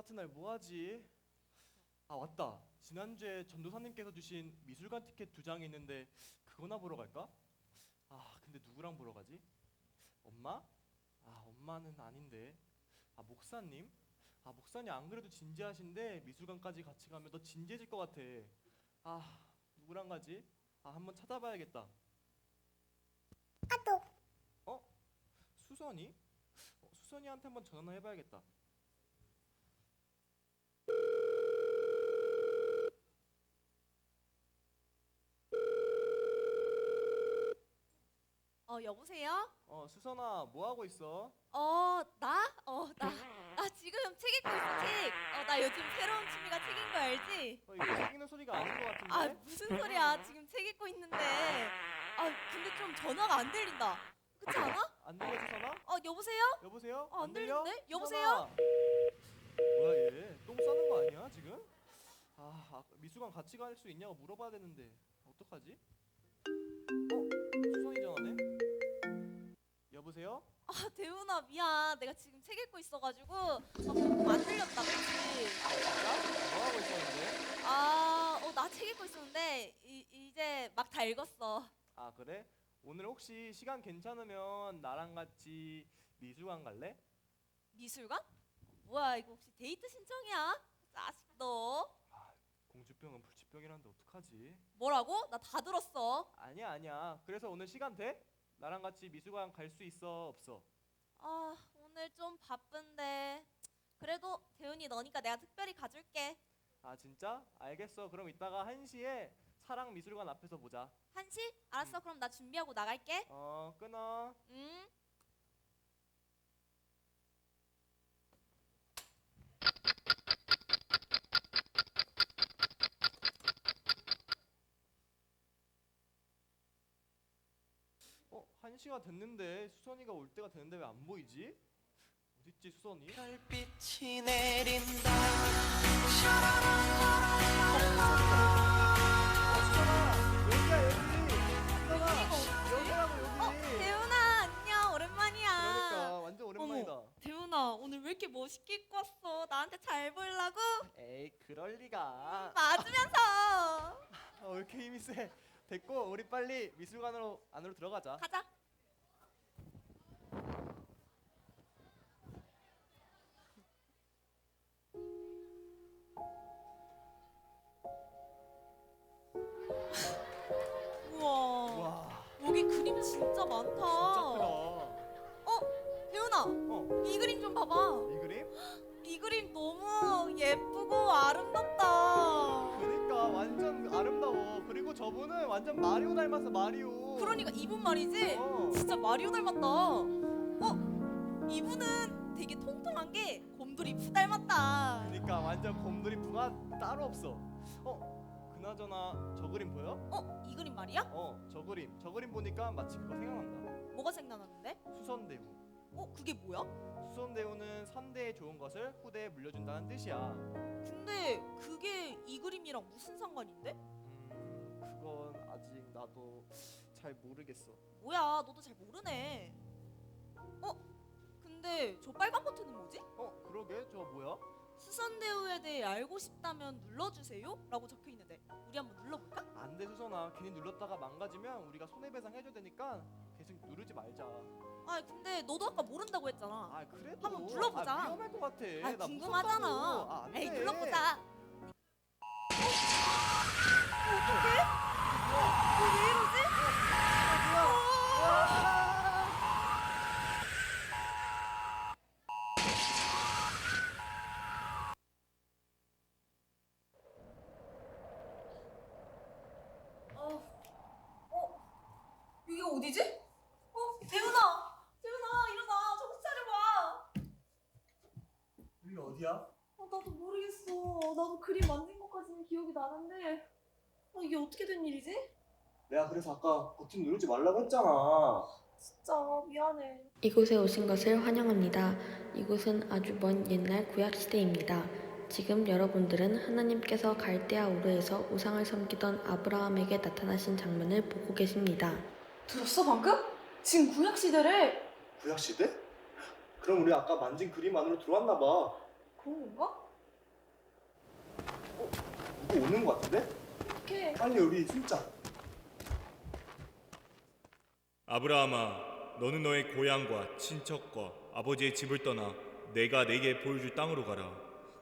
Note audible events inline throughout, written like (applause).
같은 날 뭐 하지? 아 맞다. 지난주에 전도사님께서 주신 미술관 티켓 두 장이 있는데 그거나 보러 갈까? 아 근데 누구랑 보러 가지? 엄마? 아 엄마는 아닌데. 아 목사님? 아 목사님 안 그래도 진지하신데 미술관까지 같이 가면 더 진지해질 것 같아. 아 누구랑 가지? 아 한번 찾아봐야겠다. 어? 수선이? 어, 수선이한테 한번 전화 해봐야겠다. 어 여보세요? 어 수선아 뭐 하고 있어? 어 나? 어 나 나 지금 책 읽고 있어 책. 어 나 요즘 새로운 취미가 책인 거 알지? 어, 이거 생기는 소리가 아닌 것 같은데. 아 무슨 소리야 지금 책 읽고 있는데. 아 근데 좀 전화가 안 들린다. 그렇지 않아? 안 들려 수선아? 어 여보세요? 여보세요? 어, 안 들려? 들리는데? 여보세요? 뭐야 얘? 똥 싸는 거 아니야 지금? 아, 아 미술관 같이 갈 수 있냐고 물어봐야 되는데 어떡하지? 어? 아 대훈아 미안 내가 지금 책 읽고 있어가지고 아, 조금 안 들렸다? 아 진짜? 뭐 하고 있었는데? 아어 나 책 읽고 있었는데 이, 이제 막 다 읽었어. 아 그래? 오늘 혹시 시간 괜찮으면 나랑 같이 미술관 갈래? 미술관? 뭐야 이거 혹시 데이트 신청이야? 자식 너 공주병은 불치병이란데 어떡하지? 뭐라고? 나 다 들었어. 아니야 아니야 그래서 오늘 시간 돼? 나랑 같이 미술관 갈 수 있어 없어? 아 오늘 좀 바쁜데 그래도 대훈이 너니까 내가 특별히 가줄게. 아 진짜? 알겠어 그럼 이따가 1시에 사랑 미술관 앞에서 보자 한시? 알았어 그럼 나 준비하고 나갈게. 어 끊어 응. 1시가 됐는데 수선이가 올 때가 됐는데 왜 안 보이지? 어딨지 수선이? 별빛이 내린다 여기야 여기 수선아 여기라고 어 여기 대훈아 안녕 오랜만이야. 그러니까 완전 오랜만이다 어머 대훈아 오늘 왜 이렇게 멋있게 입고 왔어? 나한테 잘 보이려고? 에이 그럴 리가 맞으면서. 아, (laughs) 왜 이렇게 힘이 세 됐고 우리 빨리 미술관으로 안으로 들어가자 가자. 그림 진짜 많다. 진짜 크다 어, 대훈아, 어? 이 그림 좀 봐봐. 이 그림? 이 그림 너무 예쁘고 아름답다. 그러니까 완전 아름다워 그리고 저분은 완전 마리오 닮았어 마리오 그러니까 이분 말이지. 어. 진짜 마리오 닮았다. 어, 이분은 되게 통통한 게 곰돌이 푸 닮았다. 그러니까 완전 곰돌이푸가 따로 없어. 어, 그나저나 저 그림 보여? 어, 이 그림 말이야? 어, 저 그림. 저 그림 보니까 마치 그거 생각난다. 뭐가 생각나는데? 수선대우. 어, 그게 뭐야? 수선대우는 선대에 좋은 것을 후대에 물려준다는 뜻이야. 근데 그게 이 그림이랑 무슨 상관인데? 음, 그건 아직 나도 잘 모르겠어. 뭐야, 너도 잘 모르네. 어, 근데 저 빨간 버튼은 뭐지? 어, 그러게. 저 뭐야? 수선대우에 대해 알고 싶다면 눌러주세요? 라고 적혀 있는데 우리 한번 눌러볼까? 안 돼, 수선아. 괜히 눌렀다가 망가지면 우리가 손해배상 해줘야 되니까 계속 누르지 말자. 아 근데 너도 아까 모른다고 했잖아 아, 그래도 한번 눌러보자. 아, 위험할 것 같아. 아 나 궁금하잖아 무섭다고. 아, 안 에이 돼. 눌러보자 어떡해? 왜 이러지? 어, 어, 어디지? 어, 대훈아, 대훈아, 일어나, 정신 차려봐. 여기 어디야? 아, 나도 모르겠어. 나도 그림 만든 것까지는 기억이 나는데 아, 이게 어떻게 된 일이지? 내가 그래서 아까 버튼 누르지 말라고 했잖아. 진짜 미안해. 이곳에 오신 것을 환영합니다. 이곳은 아주 먼 옛날 구약 시대입니다. 지금 여러분들은 하나님께서 갈대아 우르에서 우상을 섬기던 아브라함에게 나타나신 장면을 보고 계십니다. 들었어 방금? 지금 구약 시대래. 구약 시대? 그럼 우리 아까 만진 그림 안으로 들어왔나 봐. 그런 건가? 누구 오는 거 같은데? 어떡해. 빨리 우리 숨자. 아브라함아, 너는 너의 고향과 친척과 아버지의 집을 떠나 내가 내게 보여줄 땅으로 가라.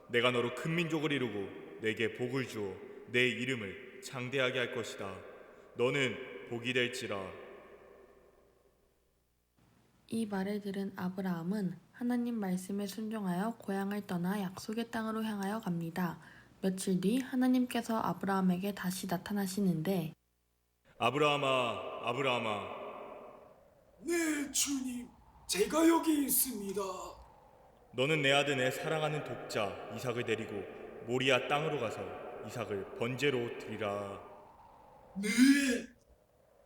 내가 너로 큰 민족을 이루고 내게 복을 주어 내 이름을 장대하게 할 것이다. 너는 복이 될지라. 이 말을 들은 아브라함은 하나님 말씀에 순종하여 고향을 떠나 약속의 땅으로 향하여 갑니다. 며칠 뒤 하나님께서 아브라함에게 다시 나타나시는데 아브라함아, 아브라함아, 네, 주님. 제가 여기 있습니다. 너는 내 아들 내 사랑하는 독자 이삭을 데리고 모리아 땅으로 가서 이삭을 번제로 드리라. 네.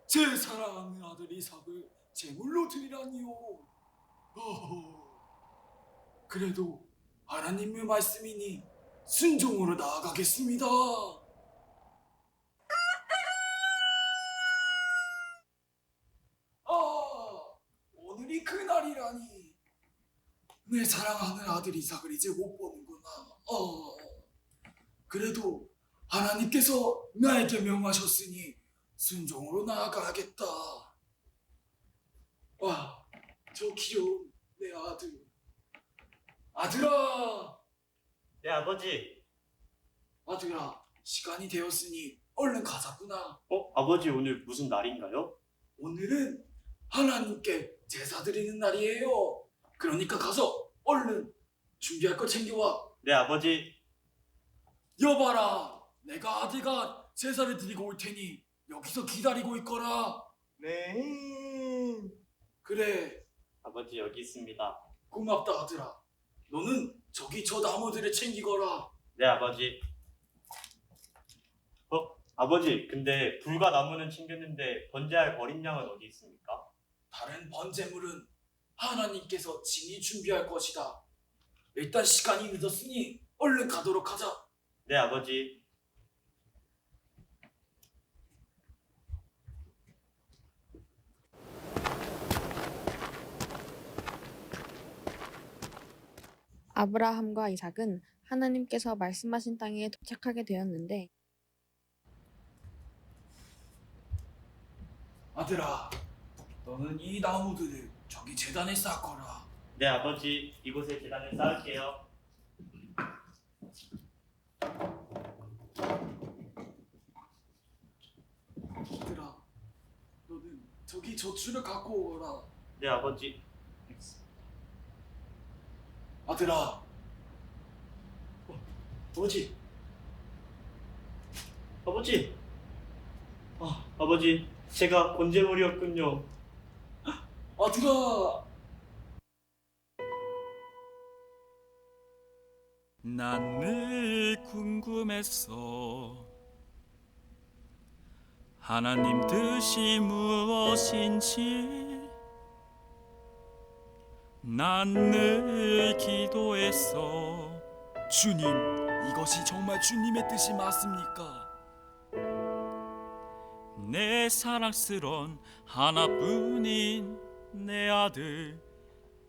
제 사랑하는 아들 이삭을 제물로 드리라니요. 어허. 그래도 하나님의 말씀이니 순종으로 나아가겠습니다. 아, 오늘이 그날이라니. 내 사랑하는 아들 이삭을 이제 못 보는구나. 어. 그래도 하나님께서 나에게 명하셨으니 순종으로 나아가야겠다. 와, 저 귀여운 내 아들. 아들아, 네 아버지 아들아, 시간이 되었으니 얼른 가자꾸나. 어? 아버지 오늘 무슨 날인가요? 오늘은 하나님께 제사 드리는 날이에요. 그러니까 가서 얼른 준비할 거 챙겨와. 네 아버지 여봐라, 내가 아들가 제사를 드리고 올 테니 여기서 기다리고 있거라. 네. 그래, 아버지 여기 있습니다 고맙다 아들아. 너는 저기 저 나무들을 챙기거라. 네 아버지 어? 아버지 근데 불과 나무는 챙겼는데 번제할 어린 양은 어디 있습니까? 다른 번제물은 하나님께서 친히 준비할 것이다. 일단 시간이 늦었으니 얼른 가도록 하자. 네 아버지 아브라함과 이삭은 하나님께서 말씀하신 땅에 도착하게 되었는데 아들아, 너는 이 나무들을 저기 재단에 쌓거라. 네 아버지 이곳에 계단을 쌓을게요 아들아, 너는 저기 저 줄을 갖고 오거라. 네 아버지 아들아, 어, 아버지 아버지 아 아버지 제가 번제물이었군요 아들아. 난 늘 궁금했어. 하나님 뜻이 무엇인지 난 늘 기도했어. 주님, 이것이 정말 주님의 뜻이 맞습니까? 내 사랑스런 하나뿐인 내 아들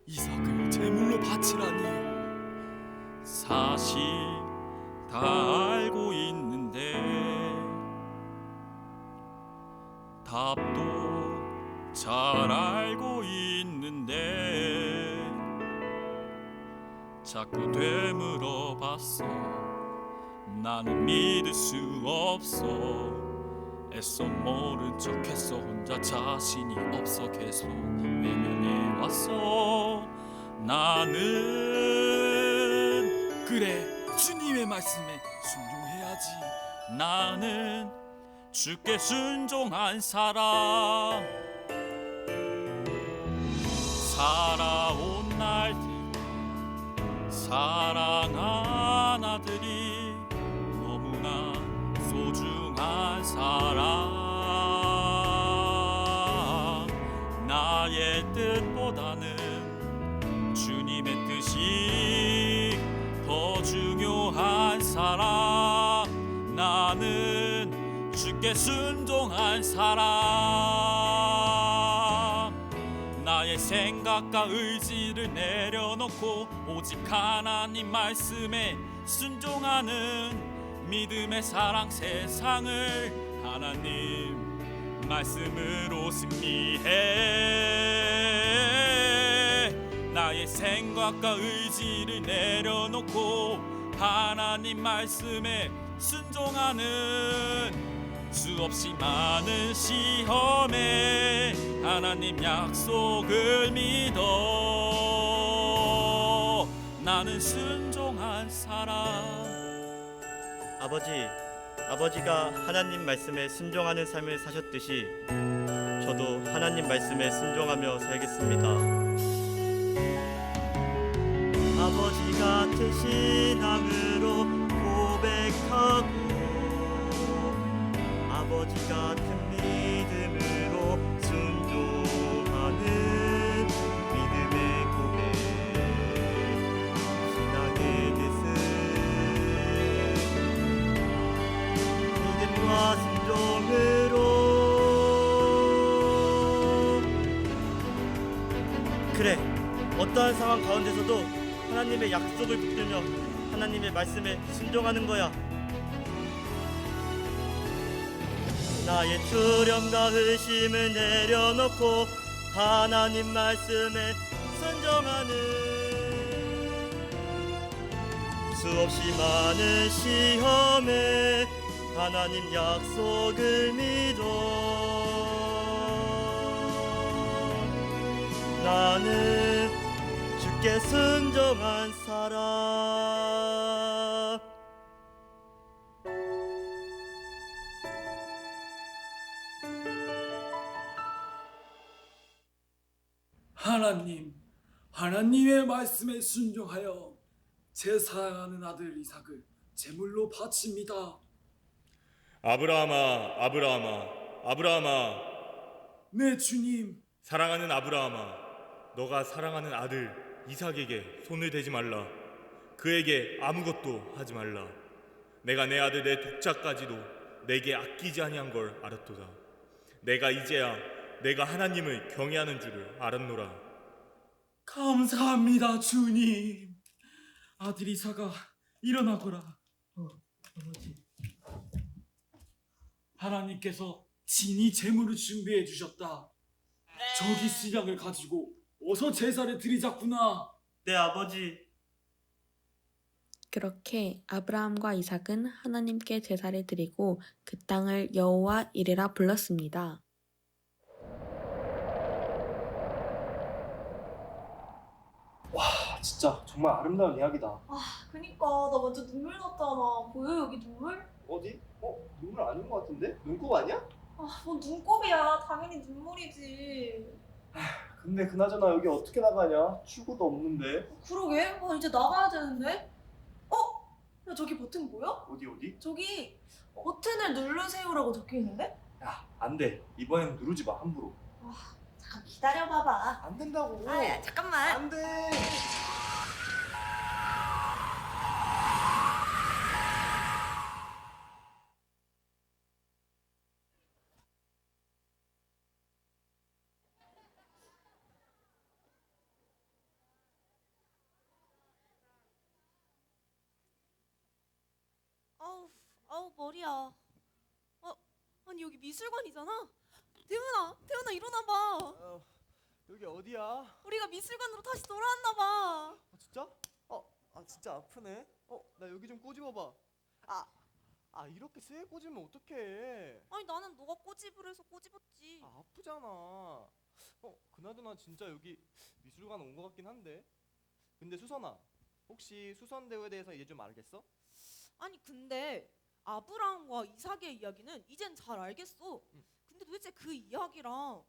이삭을 제물로 바치라니요. 사실 다 알고 있는데 답도 잘 알고 있는데 자꾸 되물어 봤어. 나는 믿을 수 없어. 애써 모른 척했어. 혼자 자신이 없어. 계속 외면해 왔어. 나는 그래, 주님의 말씀에 순종해야지. 나는 주께 순종한 사람 사랑한 아들이 너무나 소중한 사람 나의 뜻보다는 주님의 뜻이 더 중요한 사람 나는 주께 순종한 사람 나의 생각 생각과 의지를 내려놓고 오직 하나님 말씀에 순종하는 믿음의 사랑 세상을 하나님 말씀으로 승리해. 나의 생각과 의지를 내려놓고 하나님 말씀에 순종하는 수없이 많은 시험에 하나님 약속을 믿어 나는 순종한 사람 아버지, 아버지가 하나님 말씀에 순종하는 삶을 사셨듯이 저도 하나님 말씀에 순종하며 살겠습니다. 아버지 같은 신앙으로 고백하고 아버지 같은 그래 어떠한 상황 가운데서도 하나님의 약속을 붙들며 하나님의 말씀에 순종하는 거야. 나의 두려움과 의심을 내려놓고 하나님 말씀에 순종하는 수없이 많은 시험에 하나님 약속을 믿어 나는 주께 순종한 사람. 하나님, 하나님의 말씀에 순종하여 제 사랑하는 아들 이삭을 제물로 바칩니다. 아브라함아, 아브라함아, 아브라함아, 네 주님, 사랑하는 아브라함아, 너가 사랑하는 아들 이삭에게 손을 대지 말라. 그에게 아무것도 하지 말라. 내가 내 아들 내 독자까지도 내게 아끼지 아니한 걸 알았도다. 내가 이제야 내가 하나님을 경외하는 줄을 알았노라. 감사합니다 주님. 아들 이삭아 일어나거라. 어, 아버지. 하나님께서 진이 제물을 준비해 주셨다. 저기 수량을 가지고 어서 제사를 드리자꾸나. 내 아버지 그렇게 아브라함과 이삭은 하나님께 제사를 드리고 그 땅을 여호와 이레라 불렀습니다. 아, 진짜 정말 아름다운 이야기다. 아 그니까 나 완전 눈물 났잖아. 보여 여기 눈물? 어디? 어? 눈물 아닌 것 같은데? 눈곱 아니야? 아 뭔 눈곱이야. 당연히 눈물이지. 근데 그나저나 여기 어떻게 나가냐? 출구도 없는데. 그러게. 아 이제 나가야 되는데. 어? 야 저기 버튼 뭐야? 어디 어디? 저기 버튼을 누르세요라고 적혀 있는데? 야, 안 돼. 이번엔 누르지 마, 함부로. 잠깐 기다려봐봐. 안 된다고. 아 야 잠깐만. 안 돼. 아우 머리야. 어 아니 여기 미술관이잖아. 태훈아 태훈아 일어나 봐. 어, 여기 어디야? 우리가 미술관으로 다시 돌아왔나 봐. 아, 진짜? 어, 아 진짜 아프네. 어, 나 여기 좀 꼬집어 봐. 아, 아 이렇게 세게 꼬집으면 어떡해? 아니 나는 너가 꼬집으려 해서 꼬집었지. 아, 아프잖아. 어, 그나저나 진짜 여기 미술관 온 것 같긴 한데. 근데 수선아, 혹시 수선대우에 대해서 이제 좀 알겠어? 아니 근데 아브라함과 이삭의 이야기는 이젠 잘 알겠어. 응. 근데 도대체 그 이야기랑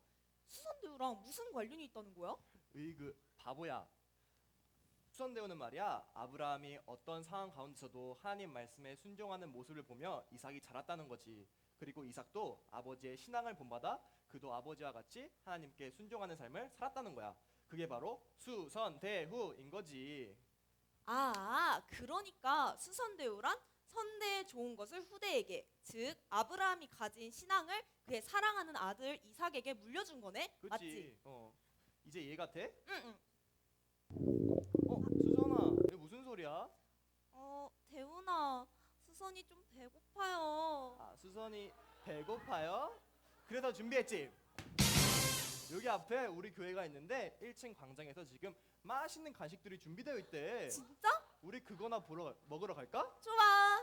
수산대우랑 무슨 관련이 있다는 거야? 으이그 바보야. 수선대우는 말이야 아브라함이 어떤 상황 가운데서도 하나님 말씀에 순종하는 모습을 보며 이삭이 자랐다는 거지. 그리고 이삭도 아버지의 신앙을 본받아 그도 아버지와 같이 하나님께 순종하는 삶을 살았다는 거야. 그게 바로 수선대후인 거지. 아, 그러니까 수선대우란 선대에 좋은 것을 후대에게, 즉 아브라함이 가진 신앙을 그의 사랑하는 아들 이삭에게 물려준 거네. 그치? 맞지? 어. 이제 이해가 돼? 응, 응. 어 수선아 이게 무슨 소리야? 어, 대훈아, 수선이 좀 배고파요. 아 수선이 배고파요? 그래서 준비했지. 여기 앞에 우리 교회가 있는데 1층 광장에서 지금 맛있는 간식들이 준비되어 있대. 진짜? 우리 그거나 보러 가- 먹으러 갈까? 좋아.